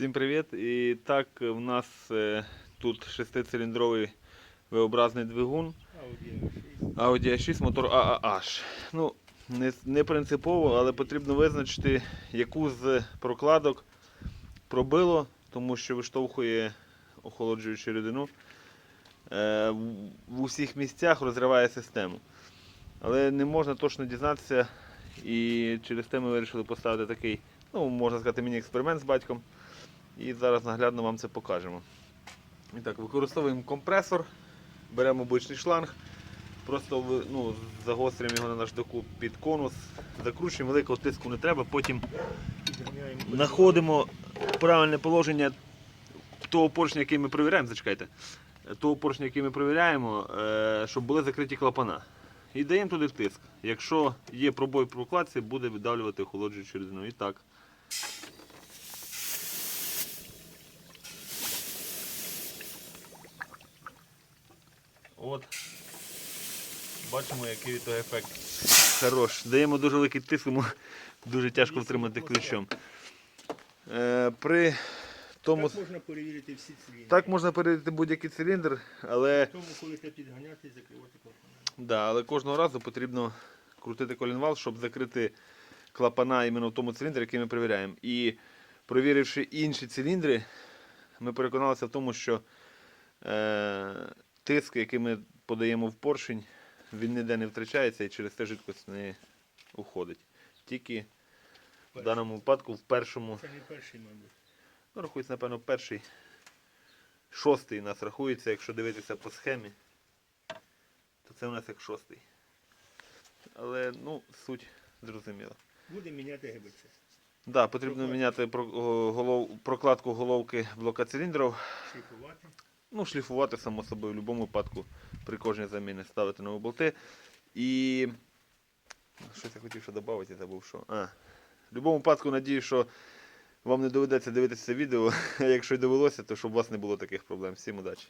Всім привіт! І так в нас е, тут шестициліндровий V-образний двигун Audi A6 мотор AAH. Ну, не, не принципово, але потрібно визначити, яку з прокладок пробило, тому що виштовхує охолоджуючу рідину. Е, в усіх місцях розриває систему. Але не можна точно дізнатися, і через те ми вирішили поставити такий, ну, можна сказати, міні-експеримент з батьком. І зараз наглядно вам це покажемо. І так, використовуємо компресор, беремо обичний шланг, просто ну, загострюємо його на наждаку під конус, закручуємо, великого тиску не треба, потім знаходимо правильне положення того поршня, який ми перевіряємо, зачекайте, того поршня, який ми перевіряємо, е, щоб були закриті клапана. І даємо туди тиск. Якщо є пробой в прокладці, буде видавлювати охолоджуючу рідину. І так. От. Бачимо, який від того ефект. Хорош. Даємо дуже великий тиск, йому дуже тяжко втримати ключом. Е, при тому, Так можна перевірити всі циліндри. так можна перевірити будь-який циліндр, але, Тому, коли ти підганяти і закривати клапана. да, але кожного разу потрібно крутити колінвал, щоб закрити клапана іменно в тому циліндрі, який ми перевіряємо. І провіривши інші циліндри, ми переконалися в тому, що е, тиск, який ми подаємо в поршень, він ніде не втрачається і через те жидкость не уходить. Тільки в даному випадку в першому, Це не перший, мабуть. ну, рахується, напевно, перший, шостий у нас рахується, якщо дивитися по схемі, то це у нас як шостий. Але ну, суть зрозуміла. Буде міняти ГБЦ. Да, потрібно міняти прокладку головки блока циліндрів. Шліфувати. Ну, шліфувати, само собою, в будь-якому випадку при кожній заміні ставити нові болти. І. Щось я хотів ще додати, забув, що. А. В будь-якому випадку надію, що вам не доведеться дивитися це відео, якщо й довелося, то щоб у вас не було таких проблем. Всім удачі!